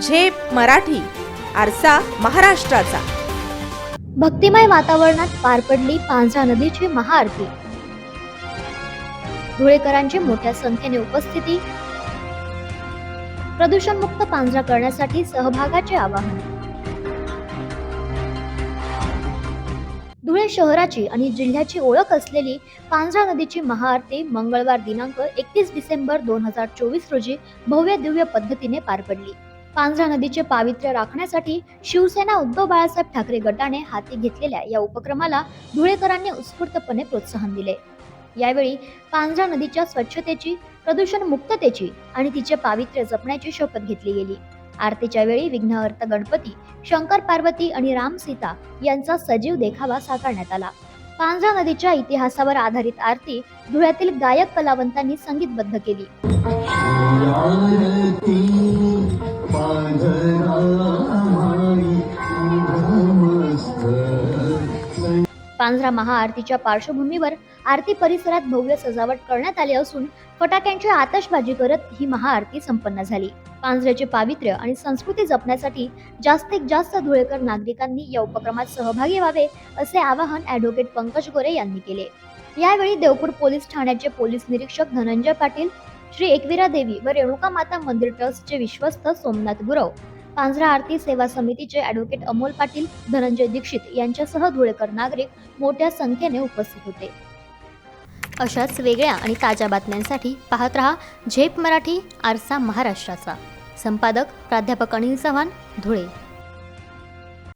झेप मराठी आरसा महाराष्ट्राचा. भक्तिमय वातावरणात पार पडली पांझरा नदीची महाआरती. धुळेकरांची मोठ्या संख्येने उपस्थिती. प्रदूषणमुक्त पांझरा करण्यासाठी सहभागाचे आवाहन. धुळे शहराची आणि जिल्ह्याची ओळख असलेली पांझरा नदीची महाआरती मंगळवार दिनांक एकतीस डिसेंबर दोन हजार चोवीस रोजी भव्य दिव्य पद्धतीने पार पडली. पांझरा नदीचे पावित्र्य राखण्यासाठी शिवसेना उद्धव बाळासाहेब ठाकरे गटाने हाती घेतलेल्या या उपक्रमाला धुळेकरांनी उत्स्फूर्तपणे प्रोत्साहन दिले. यावेळी पांझरा नदीच्या स्वच्छतेची प्रदूषण मुक्ततेची आणि तिचे पावित्र्य जपण्याची शपथ घेतली गेली. आरतीच्या वेळी विघ्नहर्त गणपती शंकर पार्वती आणि राम सीता यांचा सजीव देखावा साकारण्यात आला. पांझरा नदीच्या इतिहासावर आधारित आरती धुळ्यातील गायक कलावंतांनी संगीतबद्ध केली. पांझरा महाआरतीच्या पार्श्वभूमीवर आरती परिसरात भव्य सजावट करण्यात आली असून फटाक्यांची आतषबाजी करत ही महाआरती संपन्न झाली. पांझऱ्याचे पावित्र्य आणि संस्कृती जपण्यासाठी जास्तीत जास्त धुळेकर नागरिकांनी या उपक्रमात सहभागी व्हावे असे आवाहन ॲडव्होकेट पंकज गोरे यांनी केले. यावेळी देवपूर पोलीस ठाण्याचे पोलीस निरीक्षक धनंजय पाटील श्री एकविरा देवी व रेणुका माता मंदिर ट्रस्टचे विश्वस्त सोमनाथ गुरव. पांझरा आरती सेवा समितीचे ॲडव्होकेट अमोल पाटील धनंजय दीक्षित यांच्यासह धुळेकर नागरिक मोठ्या संख्येने उपस्थित होते. अशाच वेगळ्या आणि ताज्या बातम्यांसाठी पाहत रहा झेप मराठी आरसा महाराष्ट्राचा. संपादक प्राध्यापक अनिल चव्हाण धुळे.